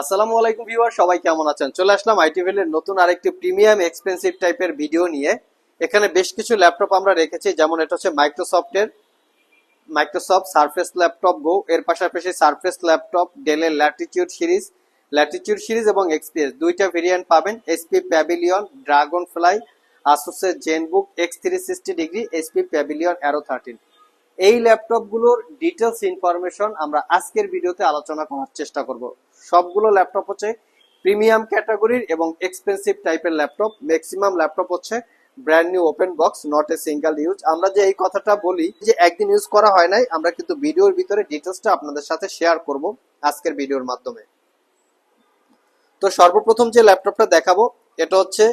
আসসালামু আলাইকুম ভিউয়ার, সবাই কেমন আছেন? চলে আসলাম আইটিভিএল এর নতুন আরেকটি প্রিমিয়াম এক্সপেন্সিভ টাইপের ভিডিও নিয়ে। এখানে বেশ কিছু ল্যাপটপ আমরা রেখেছি, যেমন এটা হচ্ছে মাইক্রোসফটের, মাইক্রোসফট সারফেস ল্যাপটপ গো, এর পাশাপাশি সারফেস ল্যাপটপ ডেলের ল্যাটিটিউড সিরিজ ল্যাটিটিউড সিরিজ এবং এক্সপিএস দুইটা ভেরিয়েন্ট পাবেন SP pavilion dragon fly আসুসের Zenbook X three sixty degree HP Pavilion Aero thirteen এই ল্যাপটপগুলোর ডিটেলস ইনফরমেশন আমরা আজকের ভিডিওতে আলোচনা করার চেষ্টা করব। সবগুলো ল্যাপটপ হচ্ছে প্রিমিয়াম ক্যাটাগরির এবং এক্সপেন্সিভ টাইপের ল্যাপটপ। ম্যাক্সিমাম ল্যাপটপ হচ্ছে brand new open box not a single use আমরা যে এই কথাটা বলি যে একদিন ইউজ করা হয় নাই, আমরা কিন্তু ভিডিওর ভিতরে ডিটেলসটা আপনাদের সাথে শেয়ার করব আজকের ভিডিওর মাধ্যমে। তো সর্বপ্রথম যে ল্যাপটপটা দেখাবো, এটা হচ্ছে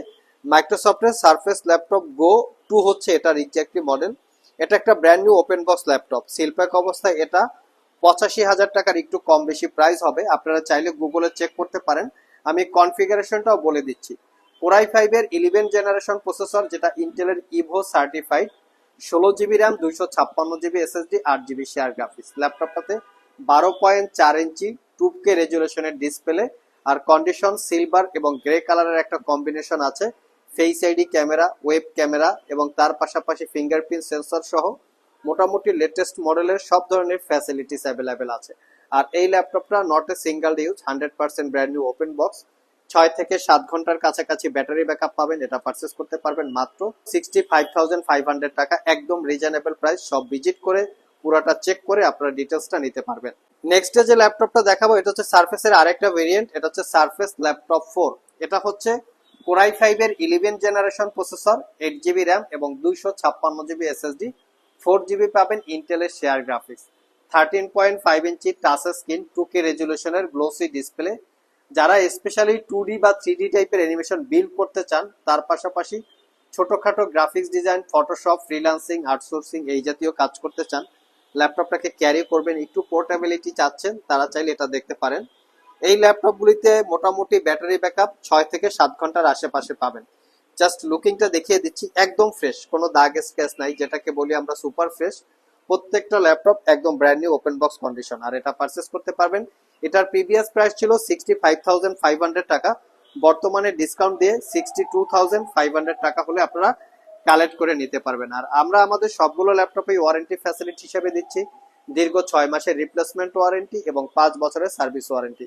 মাইক্রোসফটের সারফেস ল্যাপটপ গো টু হচ্ছে এটার একটি মডেল এটা একটা brand new open box laptop. Seal pack অবস্থায় এটা পঁচাশি হাজার টাকার একটু কম বেশি প্রাইস হবে। আপনারা চাইলে গুগলে চেক করতে পারেন। আমি কনফিগারেশনটাও বলে দিচ্ছি। কোরাই ফাইভের ইলেভেন জেনারেশন প্রসেসর যেটা ইন্টেলের ইভো সার্টিফাইড ষোলো জিবি র্যাম দুইশো ছাপ্পান্ন জিবি এসএসডি আট জিবি শেয়ার গ্রাফিক্স ল্যাপটপটাতে বারো পয়েন্ট চার ইঞ্চি টুপকে রেজুলেশনের ডিসপ্লে আর কন্ডিশন সিলভার এবং গ্রে কালারের একটা কম্বিনেশন আছে। Face ID camera web camera এবং তার পাশাপাশি ফিঙ্গারপ্রিন্ট সেন্সর সহ মোটামুটি লেটেস্ট মডেলের সব ধরনের ফ্যাসিলিটিস অ্যাভেলেবেল আছে। আর এই ল্যাপটপটা not a single use hundred percent brand new open box ছয় থেকে সাত ঘণ্টার কাছাকাছি ব্যাটারি ব্যাকআপ পাবেন, এটা পারচেস করতে পারবেন মাত্র sixty five thousand five hundred টাকা, একদম রিজনেবল প্রাইস সব ভিজিট করে, পুরাটা চেক করে আপনারা ডিটেলসটা নিতে পারবেন। নেক্সট যে ল্যাপটপটা দেখাবো, এটা হচ্ছে সার্ফেসের আরেকটা ভেরিয়েন্ট এটা হচ্ছে সার্ফেস ল্যাপটপ ফোর এটা হচ্ছে কোরাই ফাইভের eleven generation processor eight GB RAM এবং দুইশো ছাপ্পান্ন জিবি এসএসডি ফোর জিবি পাবেন ইন্টেলের share graphics thirteen point five inch touch screen two K রেজুলেশনের glossy display যারা স্পেশালি টু ডি বা থ্রি ডি টাইপের অ্যানিমেশন বিল্ড করতে চান, তার পাশাপাশি ছোটোখাটো graphics design Photoshop freelancing outsourcing এই জাতীয় কাজ করতে চান ল্যাপটপটাকে ক্যারি করবেন, একটু পোর্টেবিলিটি চাচ্ছেন, তারা চাইলে এটা দেখতে পারেন। এই ল্যাপটপগুলিতে মোটামুটি ব্যাটারি ব্যাকআপ ছয় থেকে সাত ঘণ্টার আশেপাশে পাবেন। জাস্ট লুকিংটা দেখিয়ে দিচ্ছি, একদম ফ্রেশ কোনো দাগ স্ক্যাচ নাই, যেটাকে বলি আমরা সুপার ফ্রেশ প্রত্যেকটা ল্যাপটপ একদম brand new open box condition আর এটা পারচেস করতে পারবেন। এটার প্রিভিয়াস প্রাইস ছিল sixty five thousand five hundred টাকা। বর্তমানে ডিসকাউন্ট দিয়ে sixty two thousand five hundred টাকা হলে আপনারা কালেক্ট করে নিতে পারবেন। আর আমরা আমাদের সবগুলো ল্যাপটপে ওয়ারেন্টি ফ্যাসিলিটি হিসেবে দিচ্ছি। দীর্ঘ ছয় মাসের রিপ্লেসমেন্ট ওয়ারেন্টি এবং পাঁচ বছরের সার্ভিস ওয়ারেন্টি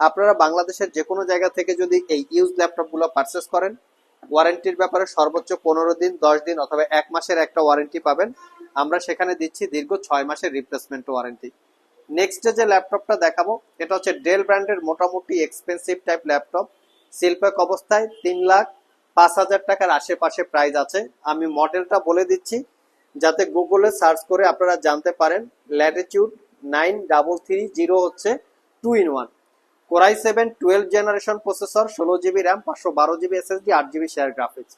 আপনারা বাংলাদেশের যে কোনো জায়গা থেকে যদি এই ইউজ ল্যাপটপগুলো পারচেস করেন ওয়ারেন্টির ব্যাপারে সর্বোচ্চ পনেরো দিন, দশ দিন অথবা এক মাসের একটা ওয়ারেন্টি পাবেন। আমরা সেখানে দিচ্ছি দীর্ঘ ছয় মাসের রিপ্লেসমেন্ট ওয়ারেন্টি নেক্সট যে ল্যাপটপটা দেখাবো, এটা হচ্ছে ডেল ব্র্যান্ডের মোটামুটি এক্সপেন্সিভ টাইপ ল্যাপটপ। শিল্পক অবস্থায় তিন লাখ পাঁচ হাজার টাকার আশেপাশে প্রাইস আছে। আমি মডেলটা বলে দিচ্ছি, যাতে গুগলে সার্চ করে আপনারা জানতে পারেন। Latitude nine double three zero হচ্ছে two in one core i seven twelve generation processor, ষোলো জিবি র্যাম পাঁচশো বারো জিবি এসএসডি আট GB share graphics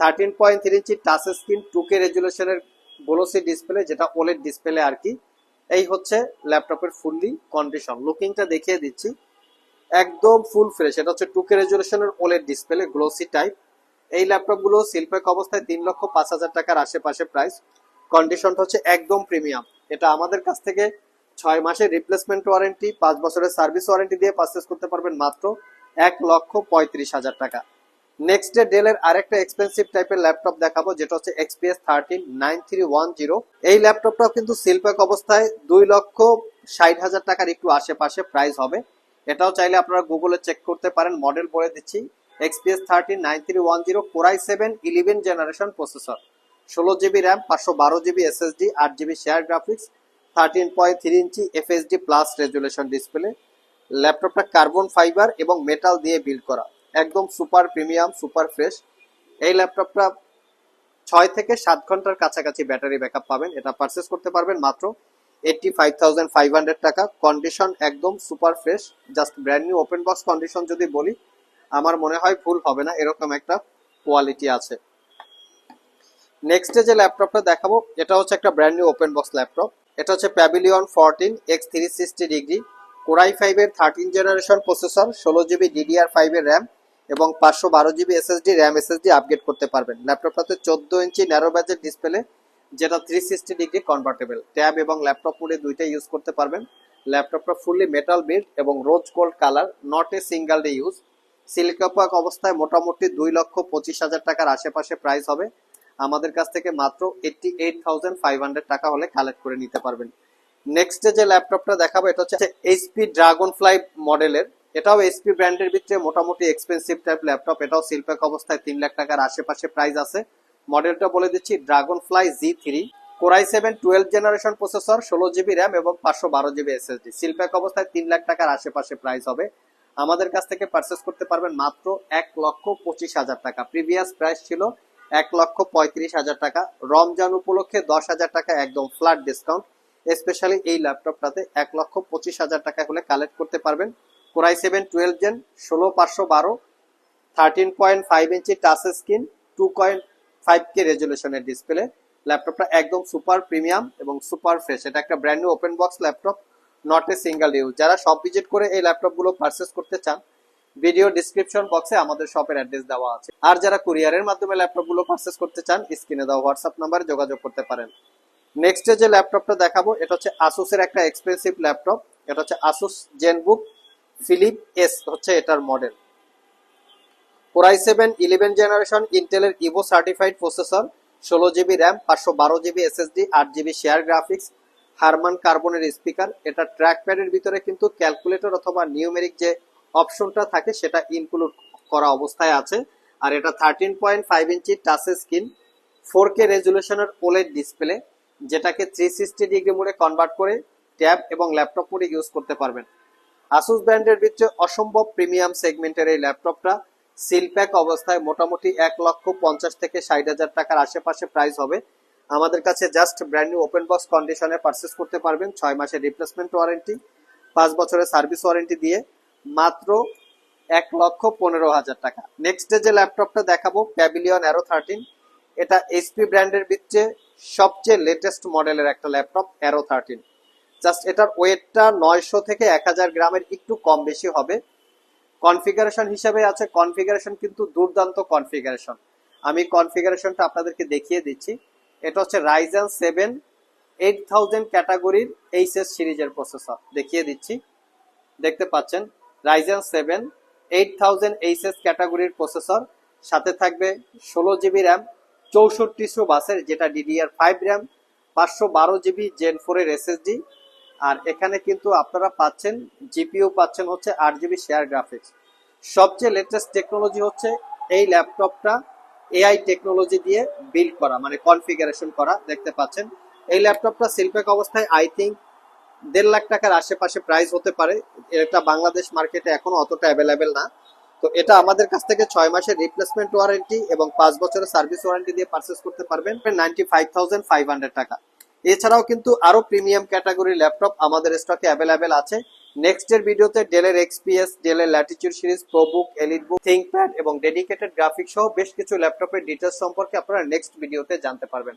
thirteen point three inch touch screen two K রেজুলেশনের glossy display যেটা OLED display আর কি এই হচ্ছে ল্যাপটপের ফুললি কন্ডিশন লুকিংটা দেখিয়ে দিচ্ছি। একদম ফুল ফ্রেশ এটা হচ্ছে টু কে রেজুলেশনের ওলেড ডিসপ্লে গ্লোসি টাইপ এই ল্যাপটপগুলো শিল্পেক অবস্থায় তিন লক্ষ পাঁচ হাজার টাকার আশেপাশে প্রাইস কন্ডিশনটা হচ্ছে একদম প্রিমিয়াম এটা আমাদের কাছ থেকে ছয় মাসের রিপ্লেসমেন্ট ওয়ারেন্টি পাঁচ বছরের সার্ভিস ওয়ারেন্টি দিয়ে পারচেস করতে পারবেন মাত্র এক লক্ষ পঁয়ত্রিশ হাজার টাকা। নেক্সট ডে ডেলের আরেকটা এক্সপেন্সিভ টাইপের ল্যাপটপ দেখাবো, যেটা হচ্ছে XPS thirteen nine three one zero এই ল্যাপটপটাও কিন্তু সিলপ্যাক অবস্থায় দুই লক্ষ ষাট হাজার টাকার একটু আশেপাশে প্রাইস হবে। এটাও চাইলে আপনারা গুগলে চেক করতে পারেন মডেল বলে দিচ্ছি। XPS thirteen nine three one zero core i seven eleven generation processor ষোলো জিবি র্যাম পাঁচশো বারো জিবি এসএসডি আট GB share graphics thirteen point three inch FHD plus resolution display ল্যাপটপটা কার্বন ফাইবার এবং মেটাল দিয়ে build করা। একদম super premium super fresh এই ল্যাপটপটা ছয় থেকে সাত ঘণ্টার কাছাকাছি ব্যাটারি ব্যাকআপ পাবেন। এটা পারচেস করতে পারবেন মাত্র eighty five thousand five hundred টাকা। কন্ডিশন একদম super fresh just brand new open box condition যদি বলি, আমার মনে হয় ভুল হবে না। এরকম একটা কোয়ালিটি আছে। নেক্সট যে ল্যাপটপটা দেখাবো, এটা হচ্ছে একটা brand new open box laptop এটা হচ্ছে Pavilion fourteen X three sixty degree core i ফাইভের থার্টিন জেনারেশন প্রসেসর ষোলো জিবি ডিডিআর ফাইভের র্যাম এবং পাঁচশো বারো GB SSD RAM SSD upgrade করতে পারবেন। ল্যাপটপটাতে চোদ্দ ইঞ্চি ন্যারো ব্যাজের ডিসপ্লে যেটা three sixty degree convertible tab এবং ল্যাপটপ মোডে দুইটাই ইউজ করতে পারবেন। ল্যাপটপটা ফুললি মেটাল বিল্ড এবং rose gold colour not a single day use seal pack অবস্থায় মোটামুটি দুই লক্ষ পঁচিশ হাজার টাকার আশেপাশে প্রাইস হবে। আমাদের কাছ থেকে মাত্র eighty eight thousand five hundred টাকা হলে কালেক্ট করে নিতে পারবেন। নেক্সট যে ল্যাপটপটা দেখাবো, এটা হচ্ছে এইচপি ড্রাগন ফ্লাই মডেলের এটাও এইচপি ব্র্যান্ডের ভিতরে মোটামুটি এক্সপেন্সিভ টাইপ ল্যাপটপ এটাও শিল্পক অবস্থায় তিন লাখ টাকার আশেপাশে প্রাইস আছে। মডেলটা বলে দিচ্ছি dragonfly G three core i seven twelve generation processor ষোলো জিবি র্যাম এবং পাঁচশো বারো জিবি এসএসডি শিল্পক অবস্থায় তিন লাখ টাকার আশেপাশে প্রাইস হবে। আমাদের কাছ থেকে পারচেস করতে পারবেন মাত্র এক লক্ষ পঁচিশ হাজার টাকা। প্রিভিয়াস প্রাইস ছিল এক লক্ষ পঁয়ত্রিশ হাজার টাকা। রমজান উপলক্ষে দশ হাজার টাকা একদম ফ্ল্যাট ডিসকাউন্ট স্পেশালি এই ল্যাপটপটাতে এক লক্ষ পঁচিশ হাজার টাকা হলে কালেক্ট করতে পারবেন। কোরাই সেভেন টুয়েলভ জেন ষোলো পাঁচশো বারো thirteen point five inch touch screen two point five K রেজলিউশনের display ল্যাপটপটা একদম সুপার প্রিমিয়াম এবং সুপার ফ্রেশ এটা একটা brand new open box laptop not a single use যারা সব ভিজিট করে এই ল্যাপটপগুলো পারচেস করতে চান ভিডিও ডিসক্রিপশন বক্সে আমাদের শপের অ্যাড্রেস দেওয়া আছে। আর যারা কুরিয়ারের মাধ্যমে ল্যাপটপগুলো পারচেস করতে চান স্ক্রিনে দেওয়া হোয়াটসঅ্যাপ নাম্বারে যোগাযোগ করতে পারেন। নেক্সট যে ল্যাপটপটা দেখাবো, এটা হচ্ছে আসুসের একটা এক্সপেন্সিভ ল্যাপটপ এটা হচ্ছে আসুস জেনবুক ফিলিপ এস হচ্ছে এটার model core i seven eleven generation ইন্টেলের ইভো সার্টিফাইড প্রসেসর ষোলো জিবি র্যাম পাঁচশো বারো জিবি এসএসডি আট জিবি শেয়ার গ্রাফিক্স হারমান কার্বনের স্পিকার এটা ট্র্যাক প্যাডের ভিতরে কিন্তু ক্যালকুলেটর অথবা নিউমেরিক যে অপশনটা থাকে, সেটা ইনক্লুড করা অবস্থায় আছে। আর এটা thirteen point five inch touch screen four K রেজুলেশনের OLED display যেটাকে থ্রি সিক্সটি ডিগ্রি মোডে কনভার্ট করে ট্যাব এবং ল্যাপটপ মোডে ইউজ করতে পারবেন। আসুস ব্র্যান্ডের ভিতরে অসম্ভব প্রিমিয়াম সেগমেন্টের এই ল্যাপটপটা সিল প্যাক অবস্থায় মোটামুটি এক লক্ষ পঞ্চাশ থেকে ষাট হাজার টাকার আশেপাশে প্রাইস হবে। আমাদের কাছে just brand new open box কন্ডিশনে পারচেস করতে পারবেন, ছয় মাসের রিপ্লেসমেন্ট ওয়ারেন্টি পাঁচ বছরের সার্ভিস ওয়ারেন্টি দিয়ে। মাত্র এক লক্ষ পনেরো হাজার টাকা। নেক্সট ডে যে ল্যাপটপটা দেখাবো প্যাভিলিয়ন অ্যারো থার্টিন এটা এইচপি ব্র্যান্ডের ভিতরে সবচেয়ে লেটেস্ট মডেলের একটা ল্যাপটপ অ্যারো থার্টিন জাস্ট এটার ওয়েটটা নয়শো থেকে এক হাজার গ্রামের একটু কম বেশি হবে। কনফিগারেশন হিসাবে আছে কনফিগারেশন কিন্তু দুর্দান্ত কনফিগারেশন আমি কনফিগারেশনটা আপনাদেরকে দেখিয়ে দিচ্ছি। এটা হচ্ছে রাইজেন সেভেন এইট থাউজেন্ড ক্যাটাগরির এইচএস সিরিজের প্রসেসর দেখিয়ে দিচ্ছি। দেখতে পাচ্ছেন? Ryzen seven eight thousand HS ক্যাটাগরির প্রসেসর সাথে থাকবে ষোলো জিবি র্যাম চৌষট্টিশো বাসের, যেটা ডিডিআর ফাইভ র্যাম পাঁচশো বারো জিবি জেন ফোরের এসএসডি আর এখানে কিন্তু আপনারা পাচ্ছেন জিপিও পাচ্ছেন হচ্ছে আট জিবি শেয়ার গ্রাফিক্স সবচেয়ে লেটেস্ট টেকনোলজি হচ্ছে এই ল্যাপটপটা এআই টেকনোলজি দিয়ে বিল্ড করা মানে কনফিগারেশন করা, দেখতে পাচ্ছেন। এই ল্যাপটপটা শিল্পেক অবস্থায় আই থিঙ্ক দেড় লাখ টাকার আশেপাশে প্রাইস হতে পারে। এটা বাংলাদেশ মার্কেটে এখনও অতটা অ্যাভেলেবেল না। তো এটা আমাদের কাছ থেকে ছয় মাসের রিপ্লেসমেন্ট ওয়ারেন্টি এবং পাঁচ বছরের সার্ভিস ওয়ারেন্টি দিয়ে পারচেস করতে পারবেন। নাইনটি ফাইভ টাকা। এছাড়াও কিন্তু আরও প্রিমিয়াম ক্যাটাগরি ল্যাপটপ আমাদের স্টকে অ্যাভেলেবেল আছে। নেক্সট এর ভিডিওতে ডেলের এক্সপিএস ডেলের latitude series ProBook EliteBook ThinkPad এবং ডেডিকেটেড গ্রাফিক্স সহ বেশ কিছু ল্যাপটপের ডিটেলস সম্পর্কে আপনারা নেক্সট ভিডিওতে জানতে পারবেন।